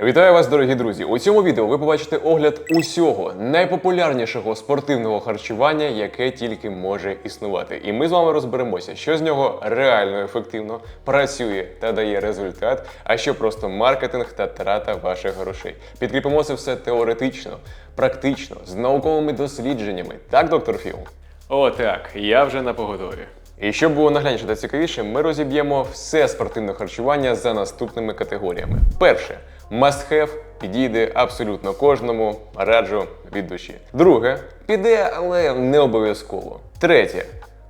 Вітаю вас, дорогі друзі! У цьому відео ви побачите огляд усього найпопулярнішого спортивного харчування, яке тільки може існувати. І ми з вами розберемося, що з нього реально ефективно працює та дає результат, а що просто маркетинг та трата ваших грошей. Підкріпимо це все теоретично, практично, з науковими дослідженнями. Так, доктор Філ? О, так, я вже на поготові. І щоб було наглядніше та цікавіше, ми розіб'ємо все спортивне харчування за наступними категоріями. Перше must have підійде абсолютно кожному, раджу від душі. Друге піде, але не обов'язково. Третє.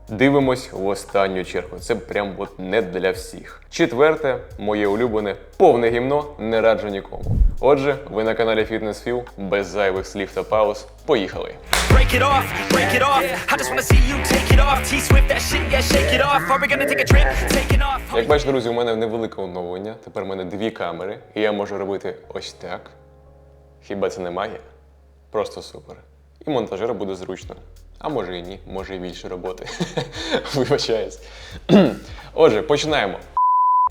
Дивимось в останню чергу. Це прям от не для всіх. Четверте, моє улюблене повне гімно не раджу нікому. Отже, ви на каналі Fitness Feel, без зайвих слів та пауз. Поїхали! Як бачите, друзі, у мене невелике оновлення. Тепер у мене дві камери, і я можу робити ось так. Хіба це не магія? Просто супер. І монтажеру буде зручно. А може і ні, може і більше роботи. Вибачаюсь. Отже, починаємо.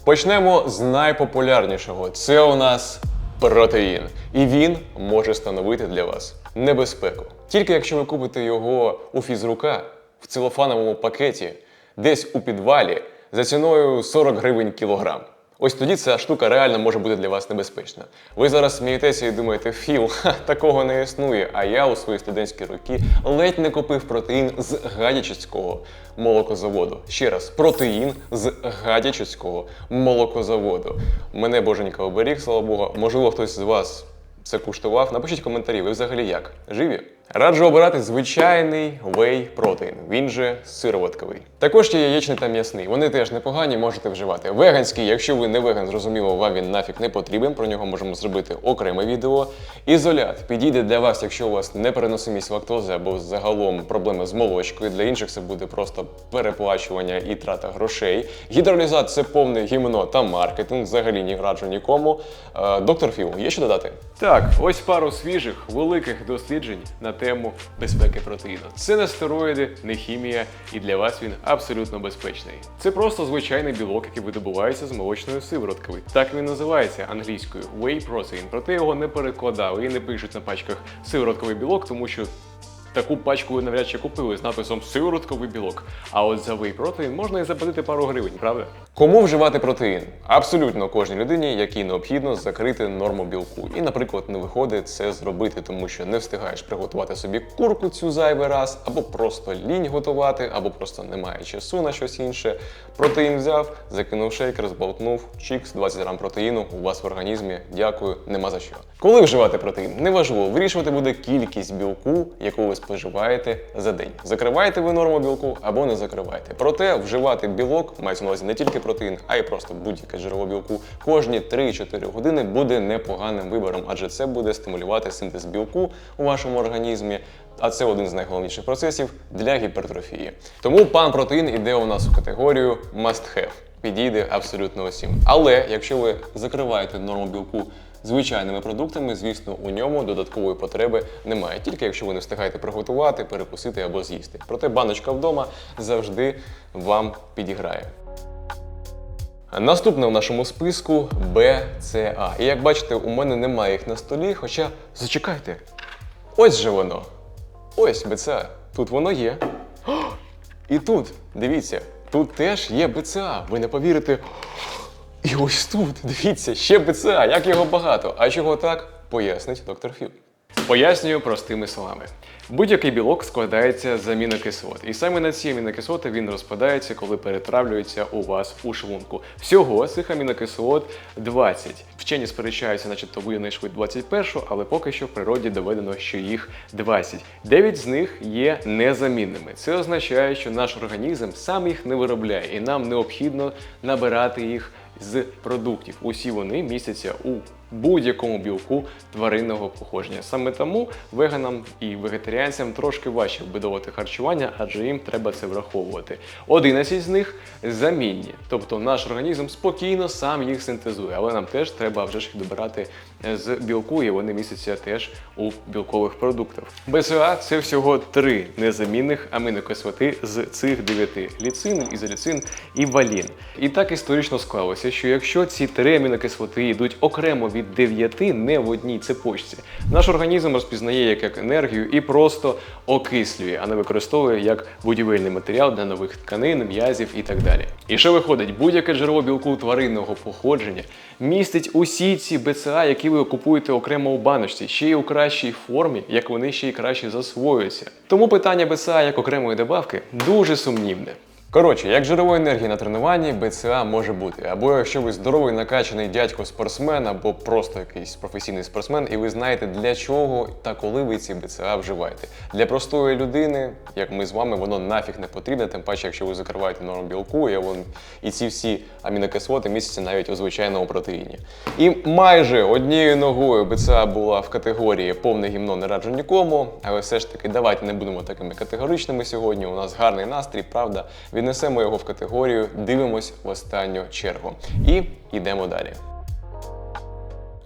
Почнемо з найпопулярнішого. Це у нас протеїн. І він може становити для вас небезпеку. Тільки якщо ви купите його у фізрука в целофановому пакеті, десь у підвалі за ціною 40 гривень кілограм. Ось тоді ця штука реально може бути для вас небезпечна. Ви зараз смієтеся і думаєте, філ, ха, такого не існує. А я у свої студентські роки ледь не купив протеїн з гадячицького молокозаводу. Ще раз, протеїн з гадячицького молокозаводу. Мене боженька оберіг, слава Богу. Можливо, хтось з вас це куштував. Напишіть коментарі, ви взагалі як? Живі? Раджу обирати звичайний whey протеїн, він же сироватковий. Також є яєчний та м'ясний. Вони теж непогані, можете вживати. Веганський, якщо ви не веган, зрозуміло, вам він нафіг не потрібен. Про нього можемо зробити окреме відео. Ізолят підійде для вас, якщо у вас непереносимість лактози або загалом проблеми з молочкою. Для інших це буде просто переплачування і трата грошей. Гідролізат це повне гімно та маркетинг. Взагалі не раджу нікому. Е, Доктор Філ, є що додати? Так, ось пару свіжих великих досліджень на тему безпеки протеїну. Це не стероїди, не хімія, і для вас він абсолютно безпечний. Це просто звичайний білок, який видобувається з молочної сиворотки. Так він називається англійською whey protein. Проте його не перекладали і не пишуть на пачках сиворотковий білок, тому що Таку пачку ви навряд чи купили з написом сиворотковий білок. А от за whey протеїн можна і заплатити пару гривень, правда? Кому вживати протеїн? Абсолютно кожній людині, якій необхідно закрити норму білку. І, наприклад, не виходить це зробити, тому що не встигаєш приготувати собі курку цю зайвий раз, або просто лінь готувати, або просто немає часу на щось інше. Протеїн взяв, закинув шейкер, зболтнув, чікс, 20 грам протеїну у вас в організмі. Дякую, нема за що. Коли вживати протеїн? Неважливо, вирішувати буде кількість білку, яку ви споживаєте за день. Закриваєте ви норму білку або не закриваєте. Проте вживати білок, мається на увазі не тільки протеїн, а й просто будь-яке джерело білку, кожні 3-4 години буде непоганим вибором, адже це буде стимулювати синтез білку у вашому організмі. А це один з найголовніших процесів для гіпертрофії. Тому пан протеїн іде у нас у категорію must have. Підійде абсолютно усім. Але якщо ви закриваєте норму білку звичайними продуктами, звісно, у ньому додаткової потреби немає, тільки якщо ви не встигаєте приготувати, перекусити або з'їсти. Проте баночка вдома завжди вам підіграє. Наступне в нашому списку БЦА. І як бачите, у мене немає їх на столі, хоча зачекайте. Ось же воно. Ось БЦА. Тут воно є. О, і тут, дивіться, тут теж є БЦА. Ви не повірите. І ось тут, дивіться, ще БЦА, як його багато. А чого так? Пояснить доктор Філ. Пояснюю простими словами. Будь-який білок складається з амінокислот, і саме на ці амінокислоти він розпадається, коли перетравлюється у вас у шлунку. Всього цих амінокислот 20. Вчені сперечаються, начебто ви знайшли 21, але поки що в природі доведено, що їх 20. 9 з них є незамінними. Це означає, що наш організм сам їх не виробляє, і нам необхідно набирати їх з продуктів. Усі вони містяться у будь-якому білку тваринного походження. Саме тому веганам і вегетаріанцям трошки важче вбудовувати харчування, адже їм треба це враховувати. 11 з них замінні, тобто наш організм спокійно сам їх синтезує, але нам теж треба вже ж їх добирати з білку, і вони містяться теж у білкових продуктах. БЦА це всього три незамінних амінокислоти з цих дев'яти: ліцин, ізоліцин і валін. І так історично склалося, що якщо ці три амінокислоти йдуть окремо від 9 не в одній цепочці. Наш організм розпізнає як енергію і просто окислює, а не використовує як будівельний матеріал для нових тканин, м'язів і так далі. І що виходить, будь-яке джерело білку тваринного походження містить усі ці БЦА, які ви купуєте окремо у баночці, ще й у кращій формі, як вони ще й краще засвоюються. Тому питання БСА як окремої добавки дуже сумнівне. Коротше, як джерело енергії на тренуванні, БЦА може бути. Або якщо ви здоровий накачаний дядько спортсмен, або просто якийсь професійний спортсмен, і ви знаєте для чого та коли ви ці БЦА вживаєте. Для простої людини, як ми з вами, воно нафіг не потрібне, тим паче, якщо ви закриваєте норму білку, і, вон, і ці всі амінокислоти містяться навіть у звичайному протеїні. І майже однією ногою БЦА була в категорії повне гімно не раджу нікому, але все ж таки давайте не будемо такими категоричними сьогодні. У нас гарний настрій, правда. Віднесемо його в категорію, дивимось в останню чергу. І йдемо далі.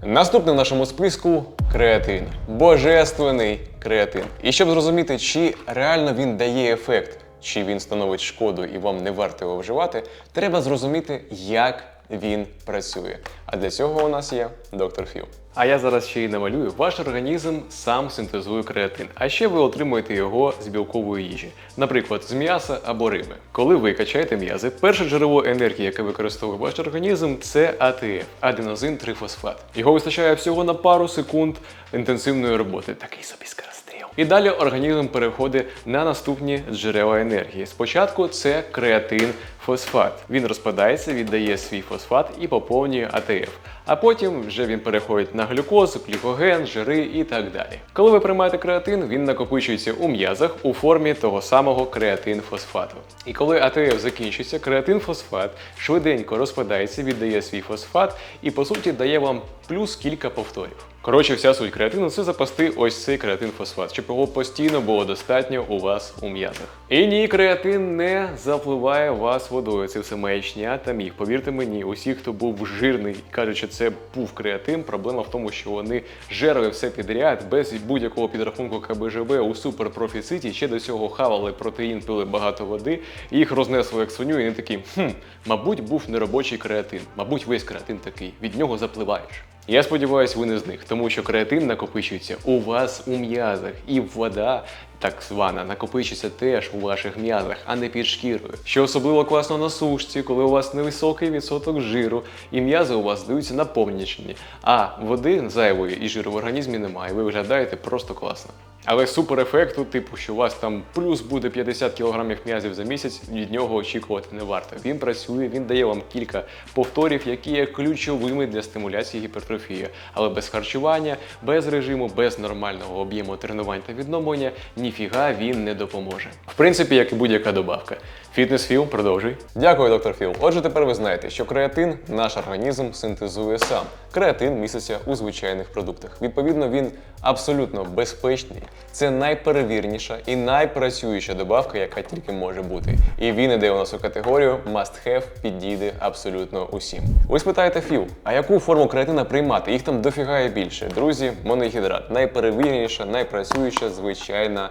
Наступний в нашому списку креатин. Божественний креатин. І щоб зрозуміти, чи реально він дає ефект, чи він становить шкоду і вам не варто його вживати, треба зрозуміти, як він працює. А для цього у нас є доктор Філ. А я зараз ще й намалюю. Ваш організм сам синтезує креатин, а ще ви отримуєте його з білкової їжі, наприклад, з м'яса або риби. Коли ви качаєте м'язи, перше джерело енергії, яке використовує ваш організм, це АТФ аденозин трифосфат. Його вистачає всього на пару секунд інтенсивної роботи. Такий собі скоростріл. І далі організм переходить на наступні джерела енергії. Спочатку це креатин фосфат. Він розпадається, віддає свій фосфат і поповнює АТФ. А потім вже він переходить на глюкозу, глікоген, жири і так далі. Коли ви приймаєте креатин, він накопичується у м'язах у формі того самого креатин-фосфату. І коли АТФ закінчиться, креатин-фосфат швиденько розпадається, віддає свій фосфат і по суті дає вам плюс кілька повторів. Коротше, вся суть креатину це запасти ось цей креатин-фосфат, щоб його постійно було достатньо у вас у м'язах. І ні, креатин не запливає вас водою. Це все маячня та міг. Повірте мені, усі, хто був жирний і кажуть, що це був креатин, проблема в тому, що вони жерли все підряд без будь-якого підрахунку КБЖБ у суперпрофіциті. Ще до цього хавали протеїн, пили багато води, їх рознесло як свиню, і вони такі, хм, мабуть, був неробочий креатин. Мабуть, весь креатин такий. Від нього запливаєш. Я сподіваюся, ви не з них, тому що креатин накопичується у вас у м'язах, і вода, так звана, накопичується теж у ваших м'язах, а не під шкірою. Що особливо класно на сушці, коли у вас невисокий відсоток жиру, і м'язи у вас здаються наповнені, а води зайвої і жиру в організмі немає. Ви виглядаєте просто класно. Але суперефекту, типу, що у вас там плюс буде 50 кг м'язів за місяць, від нього очікувати не варто. Він працює, він дає вам кілька повторів, які є ключовими для стимуляції гіпертрофії. Але без харчування, без режиму, без нормального об'єму тренувань та відновлення ніфіга він не допоможе. В принципі, як і будь-яка добавка. Фітнес-філ, продовжуй. Дякую, доктор Філ. Отже, тепер ви знаєте, що креатин наш організм синтезує сам. Креатин міститься у звичайних продуктах. Відповідно, він абсолютно безпечний. Це найперевірніша і найпрацююча добавка, яка тільки може бути. І він іде у нас у категорію must have, підійде абсолютно усім. Ви спитаєте Філ, а яку форму креатина приймати? Їх там дофігає більше. Друзі, моногідрат Найперевірніша, найпрацююча звичайна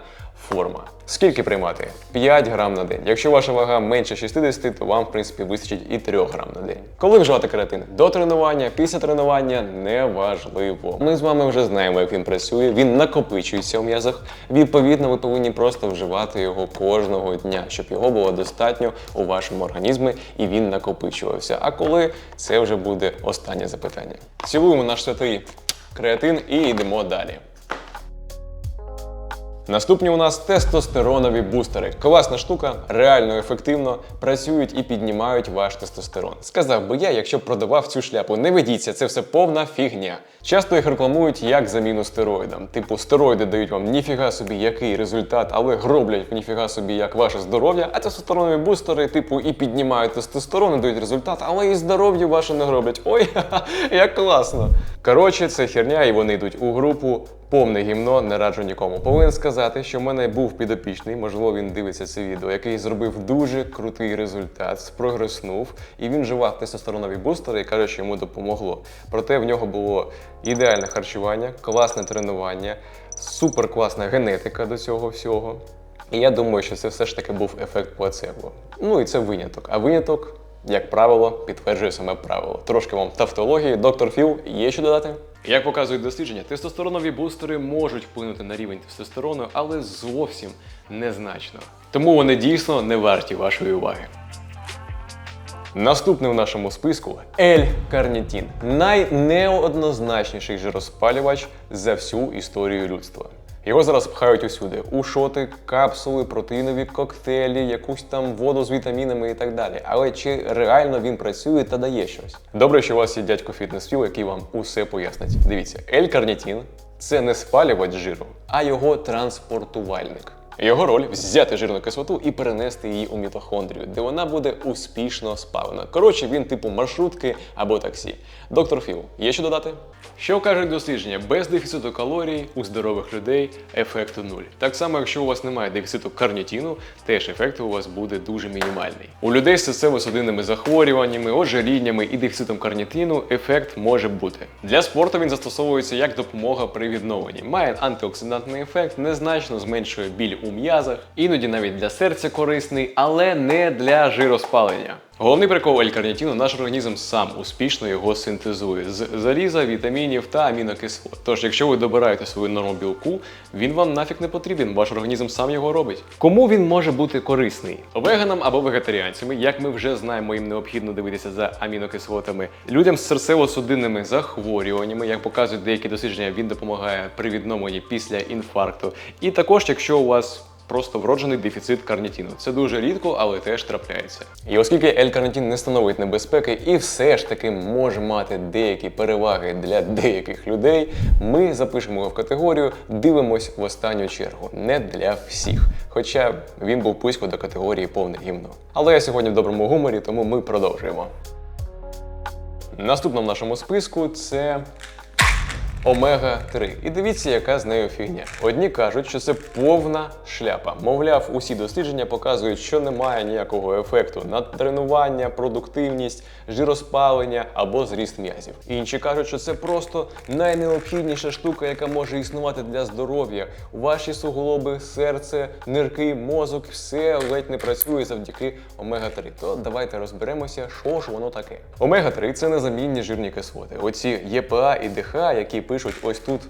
форма. Скільки приймати? 5 грам на день. Якщо ваша вага менше 60, то вам, в принципі, вистачить і 3 грам на день. Коли вживати креатин? До тренування, після тренування неважливо. Ми з вами вже знаємо, як він працює. Він накопичується у м'язах. Відповідно, ви повинні просто вживати його кожного дня, щоб його було достатньо у вашому організмі і він накопичувався. А коли це вже буде останнє запитання. Цілуємо наш святий креатин і йдемо далі. Наступні у нас тестостеронові бустери. Класна штука, реально ефективно працюють і піднімають ваш тестостерон. Сказав би я, якщо продавав цю шляпу, не ведіться, це все повна фігня. Часто їх рекламують як заміну стероїдам. Типу, стероїди дають вам ніфіга собі який результат, але гроблять ніфіга собі як ваше здоров'я. А тестостеронові бустери, типу, і піднімають тестостерон, і дають результат, але і здоров'я ваше не гроблять. Ой, як класно. Коротше, це херня, і вони йдуть у групу повне гімно, не раджу нікому. Повинен сказати, що в мене був підопічний, можливо, він дивиться це відео, який зробив дуже крутий результат, спрогреснув, і він вживав тестостеронові бустери і каже, що йому допомогло. Проте в нього було ідеальне харчування, класне тренування, супер класна генетика до цього всього. І я думаю, що це все ж таки був ефект плацебо. Ну і це виняток. А виняток як правило, підтверджує саме правило. Трошки вам тавтології. Доктор Філ, є що додати? Як показують дослідження, тестостеронові бустери можуть вплинути на рівень тестостерону, але зовсім незначно. Тому вони дійсно не варті вашої уваги. Наступний в нашому списку L-карнітін. Найнеоднозначніший жироспалювач за всю історію людства. Його зараз пхають усюди: у шоти, капсули, протеїнові коктейлі, якусь там воду з вітамінами і так далі. Але чи реально він працює та дає щось? Добре, що у вас є дядько фітнес філ який вам усе пояснить. Дивіться, L-карнітін це не спалювач жиру, а його транспортувальник. Його роль взяти жирну кислоту і перенести її у мітохондрію, де вона буде успішно спалена. Коротше, він типу маршрутки або таксі. Доктор Філ, є що додати? Що кажуть дослідження? Без дефіциту калорій у здорових людей ефекту нуль. Так само, якщо у вас немає дефіциту карнітіну, теж ефект у вас буде дуже мінімальний. У людей з серцево-судинними захворюваннями, ожиріннями і дефіцитом карнітину ефект може бути. Для спорту він застосовується як допомога при відновленні. Має антиоксидантний ефект, незначно зменшує біль у м'язах, іноді навіть для серця корисний, але не для жироспалення. Головний прикол L-карнітіну наш організм сам успішно його синтезує з заліза, вітамінів та амінокислот. Тож, якщо ви добираєте свою норму білку, він вам нафіг не потрібен, ваш організм сам його робить. Кому він може бути корисний? Веганам або вегетаріанцями, як ми вже знаємо, їм необхідно дивитися за амінокислотами. Людям з серцево-судинними захворюваннями, як показують деякі дослідження, він допомагає при відновленні після інфаркту. І також, якщо у вас Просто вроджений дефіцит карнітіну. Це дуже рідко, але теж трапляється. І оскільки L-карнітин не становить небезпеки і все ж таки може мати деякі переваги для деяких людей, ми запишемо його в категорію дивимось в останню чергу, не для всіх. Хоча він був близько до категорії повне гімно. Але я сьогодні в доброму гуморі, тому ми продовжуємо. Наступна в нашому списку це Омега-3. І дивіться, яка з нею фігня. Одні кажуть, що це повна шляпа. Мовляв, усі дослідження показують, що немає ніякого ефекту на тренування, продуктивність, жироспалення або зріст м'язів. Інші кажуть, що це просто найнеобхідніша штука, яка може існувати для здоров'я. Ваші суглоби, серце, нирки, мозок, все ледь не працює завдяки омега-3. То давайте розберемося, що ж воно таке. Омега-3 це незамінні жирні кислоти. Оці ЄПА і ДХ, які пишуть ось тут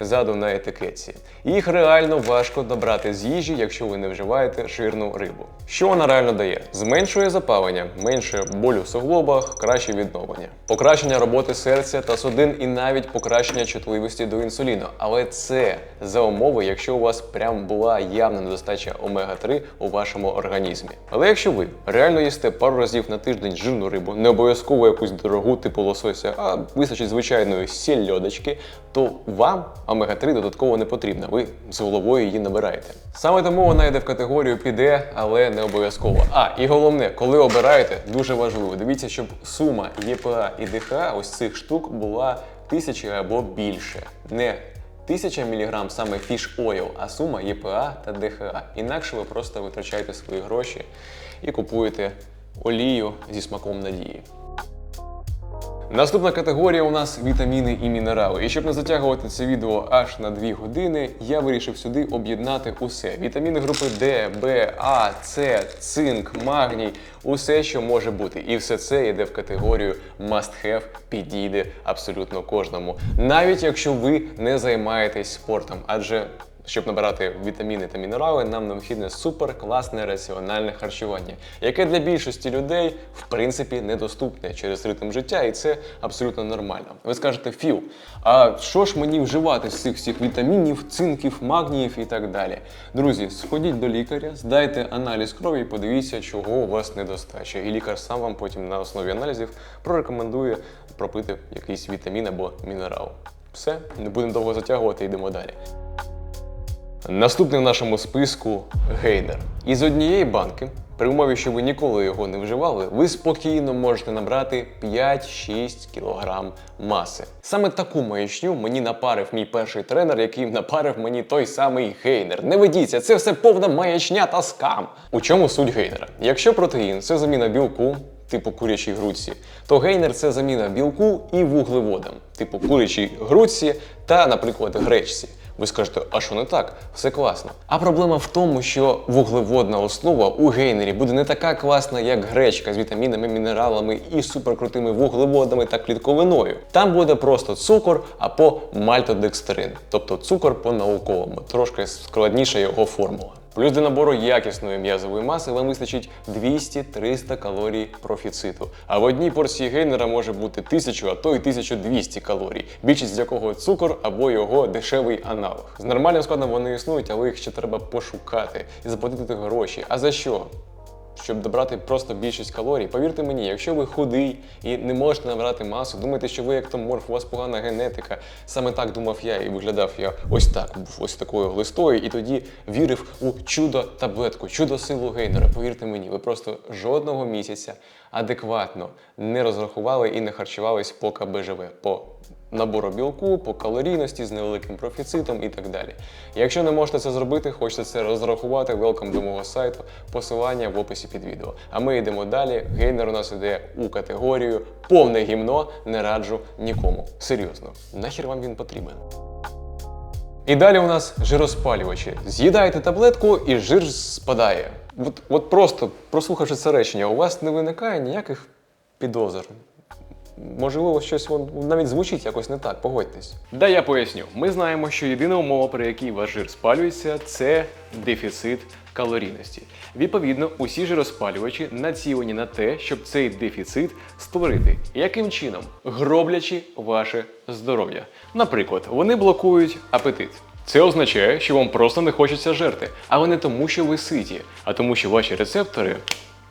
ззаду на етикетці. Їх реально важко добрати з їжі, якщо ви не вживаєте жирну рибу. Що вона реально дає? Зменшує запалення, менше болю в суглобах, краще відновлення, покращення роботи серця та судин і навіть покращення чутливості до інсуліну. Але це за умови, якщо у вас прям була явна недостача омега-3 у вашому організмі. Але якщо ви реально їсте пару разів на тиждень жирну рибу, не обов'язково якусь дорогу типу лосося, а вистачить звичайної сільодочки, то вам омега-3 додатково не потрібна. Ви з головою її набираєте. Саме тому вона йде в категорію піде, але не обов'язково. А і головне, коли обираєте, дуже важливо. Дивіться, щоб сума ЄПА і ДХ ось цих штук була тисячі або більше. Не 1000 мг саме fish oil, а сума ЄПА та ДХА. Інакше ви просто витрачаєте свої гроші і купуєте олію зі смаком надії. Наступна категорія у нас вітаміни і мінерали. І щоб не затягувати це відео аж на 2 години, я вирішив сюди об'єднати усе: вітаміни групи Д, Б, А, С, цинк, магній, усе, що може бути. І все це йде в категорію must have, підійде абсолютно кожному. Навіть якщо ви не займаєтесь спортом, адже щоб набирати вітаміни та мінерали, нам необхідне суперкласне раціональне харчування, яке для більшості людей в принципі недоступне через ритм життя, і це абсолютно нормально. Ви скажете, Філ, а що ж мені вживати з цих всіх вітамінів, цинків, магніїв і так далі? Друзі, сходіть до лікаря, здайте аналіз крові і подивіться, чого у вас недостача. І лікар сам вам потім на основі аналізів прорекомендує пропити якийсь вітамін або мінерал. Все, не будемо довго затягувати, йдемо далі. Наступний в нашому списку гейнер. Із однієї банки, при умові, що ви ніколи його не вживали, ви спокійно можете набрати 5-6 кг маси. Саме таку маячню мені напарив мій перший тренер, який напарив мені той самий гейнер. Не ведіться, це все повна маячня та скам. У чому суть гейнера? Якщо протеїн це заміна білку. Типу курячій грудці, то гейнер це заміна білку і вуглеводам, типу курячій грудці та, наприклад, гречці. Ви скажете, а що не так? Все класно. А проблема в тому, що вуглеводна основа у гейнері буде не така класна, як гречка з вітамінами, мінералами і суперкрутими вуглеводами та клітковиною. Там буде просто цукор або мальтодекстрин, тобто цукор по-науковому, трошки складніша його формула. Плюс для набору якісної м'язової маси вам вистачить 200-300 калорій профіциту. А в одній порції гейнера може бути 1000, а то й 1200 калорій, більшість з якого цукор або його дешевий аналог. З нормальним складом вони існують, але їх ще треба пошукати і заплатити гроші. А за що? Щоб добрати просто більшість калорій. Повірте мені, якщо ви худий і не можете набрати масу, думаєте, що ви як морф, у вас погана генетика. Саме так думав я і виглядав я ось так, був ось такою глистою, і тоді вірив у чудо таблетку, чудо силу гейнера. Повірте мені, ви просто жодного місяця адекватно не розрахували і не харчувались по КБЖВ. по набору білку, по калорійності з невеликим профіцитом і так далі. Якщо не можете це зробити, хочете це розрахувати, велкам до мого сайту, посилання в описі під відео. А ми йдемо далі. Гейнер у нас іде у категорію повне гімно не раджу нікому. Серйозно, нахер вам він потрібен? І далі у нас жироспалювачі. З'їдаєте таблетку і жир спадає. От, от просто прослухавши це речення, у вас не виникає ніяких підозр. Можливо, щось вон навіть звучить якось не так, погодьтесь. Да я поясню. Ми знаємо, що єдина умова, при якій ваш жир спалюється, це дефіцит калорійності. Відповідно, усі жироспалювачі націлені на те, щоб цей дефіцит створити. Яким чином? Гроблячи ваше здоров'я. Наприклад, вони блокують апетит. Це означає, що вам просто не хочеться жерти, але не тому, що ви ситі, а тому, що ваші рецептори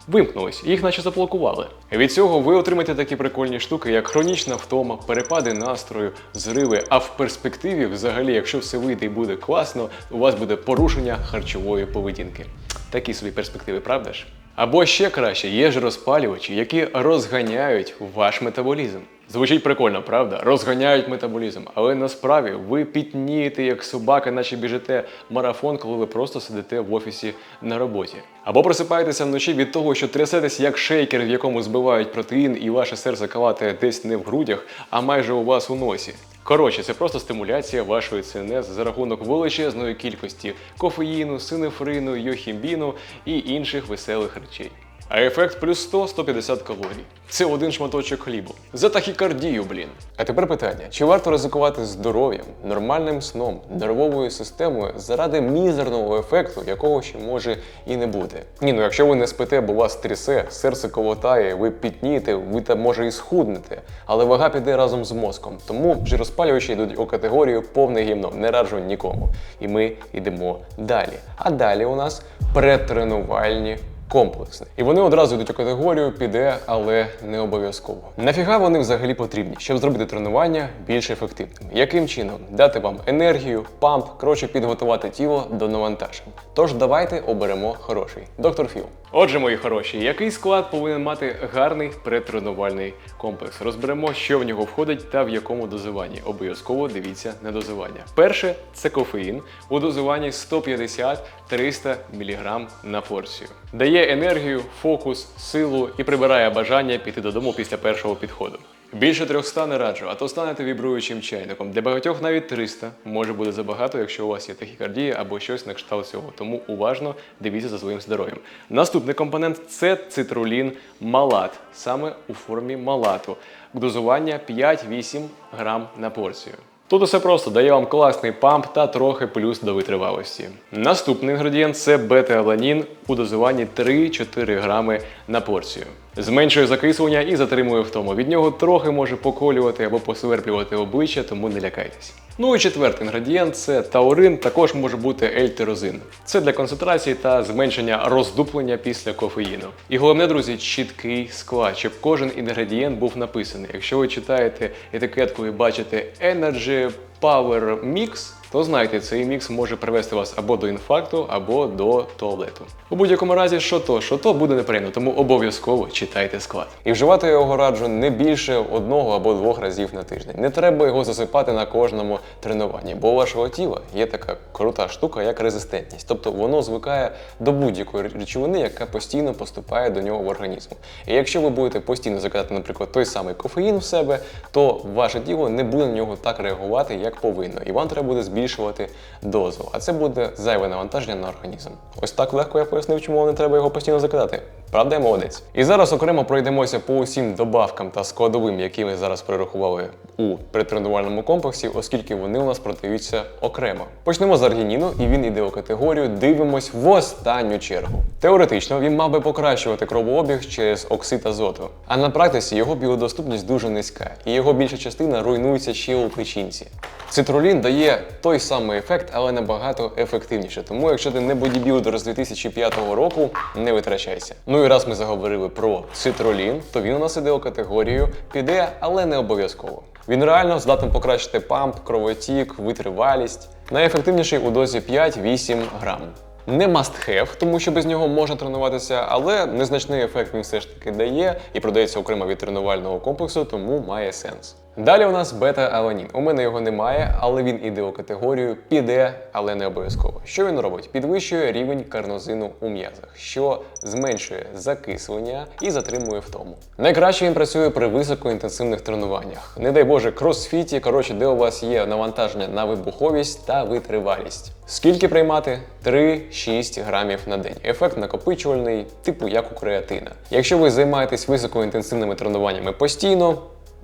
вимкнулись, їх наче заблокували. Від цього ви отримаєте такі прикольні штуки, як хронічна втома, перепади настрою, зриви. А в перспективі, взагалі, якщо все вийде і буде класно, у вас буде порушення харчової поведінки. Такі собі перспективи, правда ж? Або ще краще, є ж розпалювачі, які розганяють ваш метаболізм. Звучить прикольно, правда? Розганяють метаболізм, але насправді ви пітнієте як собака, наче біжите марафон, коли ви просто сидите в офісі на роботі. Або просипаєтеся вночі від того, що трясетесь як шейкер, в якому збивають протеїн, і ваше серце калатає десь не в грудях, а майже у вас у носі. Коротше, це просто стимуляція вашої ЦНС за рахунок величезної кількості кофеїну, синефрину, йохімбіну і інших веселих речей. А ефект плюс 100-150 калорій. Це один шматочок хлібу. За тахікардію, блін. А тепер питання: чи варто ризикувати здоров'ям, нормальним сном, нервовою системою заради мізерного ефекту, якого ще може і не бути? Ні, ну якщо ви не спите, бо вас трясе, серце колотає, ви пітнієте, ви там може і схуднете, але вага піде разом з мозком. Тому жироспалювачі йдуть у категорію повне гімно, не раджу нікому. І ми йдемо далі. А далі у нас претренувальні комплексне. І вони одразу йдуть у категорію піде, але не обов'язково. Нафіга вони взагалі потрібні, щоб зробити тренування більш ефективним? Яким чином дати вам енергію, памп, коротше, підготувати тіло до навантажень? Тож давайте оберемо хороший. Доктор Філ. Отже, мої хороші, який склад повинен мати гарний претренувальний комплекс? Розберемо, що в нього входить та в якому дозуванні. Обов'язково дивіться на дозування. Перше це кофеїн у дозуванні 150-300 мг на порцію. Дає енергію, фокус, силу і прибирає бажання піти додому після першого підходу. Більше 300 не раджу, а то станете вібруючим чайником. Для багатьох навіть 300 може бути забагато, якщо у вас є тахікардія або щось на кшталт цього. Тому уважно дивіться за своїм здоров'ям. Наступний компонент це цитрулін малат, саме у формі малату. Дозування 5-8 грам на порцію. Тут усе просто дає вам класний памп та трохи плюс до витривалості. Наступний інгредієнт це бета-аланін у дозуванні 3-4 грами на порцію. Зменшує закислення і затримує втому. Від нього трохи може поколювати або посверплювати обличчя, тому не лякайтесь. Ну і четвертий інгредієнт це таурин, також може бути ельтерозин. Це для концентрації та зменшення роздуплення після кофеїну. І головне, друзі, чіткий склад, щоб кожен інгредієнт був написаний. Якщо ви читаєте етикетку і бачите Energy Power Mix, то знайте, цей мікс може привести вас або до інфаркту, або до туалету. У будь-якому разі, що то, що то буде неприємно, тому обов'язково читайте склад. І вживати його раджу не більше одного або двох разів на тиждень. Не треба його засипати на кожному тренуванні, бо у вашого тіла є така крута штука, як резистентність. Тобто воно звикає до будь-якої речовини, яка постійно поступає до нього в організм. І якщо ви будете постійно закидати, наприклад, той самий кофеїн в себе, то ваше тіло не буде на нього так реагувати, як повинно, і вам треба буде збільшувати дозу. А це буде зайве навантаження на організм. Ось так легко я пояснив, чому не треба його постійно закидати. Правда, я молодець. І зараз окремо пройдемося по усім добавкам та складовим, які ми зараз перерахували у предтренувальному комплексі, оскільки вони у нас продаються окремо. Почнемо з аргініну, і він іде у категорію Дивимось в останню чергу. Теоретично він мав би покращувати кровообіг через оксид азоту, а на практиці його біодоступність дуже низька, і його більша частина руйнується ще у печінці. Цитрулін дає той самий ефект, але набагато ефективніше. Тому, якщо ти не бодібілдер з 2005 року, не витрачайся. Ну і раз ми заговорили про цитрулін, то він у нас іде у категорію піде, але не обов'язково. Він реально здатний покращити памп, кровотік, витривалість. Найефективніший у дозі 5-8 грам. Не must have, тому що без нього можна тренуватися, але незначний ефект він все ж таки дає і продається окремо від тренувального комплексу, тому має сенс. Далі у нас бета-аланін. У мене його немає, але він іде у категорію піде, але не обов'язково. Що він робить? Підвищує рівень карнозину у м'язах, що зменшує закислення і затримує втому. Найкраще він працює при високоінтенсивних тренуваннях. Не дай Боже, кросфіті, коротше, де у вас є навантаження на вибуховість та витривалість. Скільки приймати? 3-6 грамів на день. Ефект накопичувальний, типу як у креатина. Якщо ви займаєтесь високоінтенсивними тренуваннями постійно,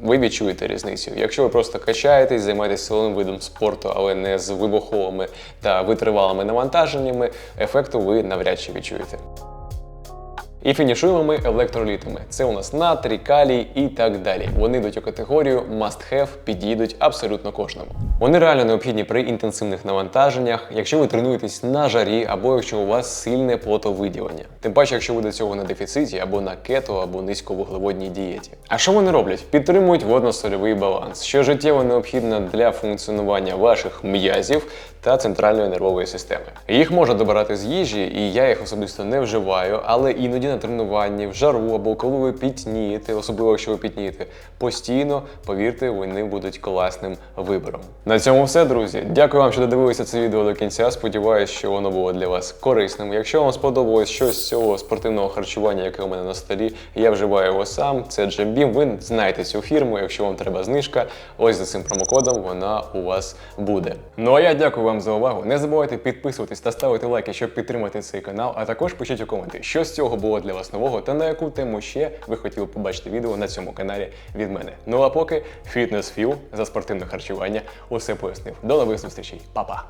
ви відчуєте різницю. Якщо ви просто качаєтесь, займаєтесь силовим видом спорту, але не з вибуховими та витривалими навантаженнями, ефекту ви навряд чи відчуєте. І фінішуємо ми електролітами. Це у нас натрій, калій і так далі. Вони йдуть у категорію must have, підійдуть абсолютно кожному. Вони реально необхідні при інтенсивних навантаженнях, якщо ви тренуєтесь на жарі або якщо у вас сильне потовиділення. Тим паче, якщо ви до цього на дефіциті або на кето, або низьковуглеводній дієті. А що вони роблять? Підтримують водно-сольовий баланс, що життєво необхідно для функціонування ваших м'язів та центральної нервової системи. Їх можна добирати з їжі, і я їх особисто не вживаю, але іноді на тренуванні, в жару або коли ви пітнієте, особливо якщо ви пітнієте, постійно, повірте, вони будуть класним вибором. На цьому все, друзі. Дякую вам, що додивилися це відео до кінця. Сподіваюсь, що воно було для вас корисним. Якщо вам сподобалось щось з цього спортивного харчування, яке у мене на столі, я вживаю його сам. Це Джембім. Ви знаєте цю фірму. Якщо вам треба знижка, ось за цим промокодом вона у вас буде. Ну а я дякую вам за увагу. Не забувайте підписуватись та ставити лайки, щоб підтримати цей канал. А також пишіть у коменти, що з цього було для вас нового та на яку тему ще ви хотіли побачити відео на цьому каналі від мене. Ну а поки фітнес філ за спортивне харчування усе пояснив. До нових зустрічей, Па-па!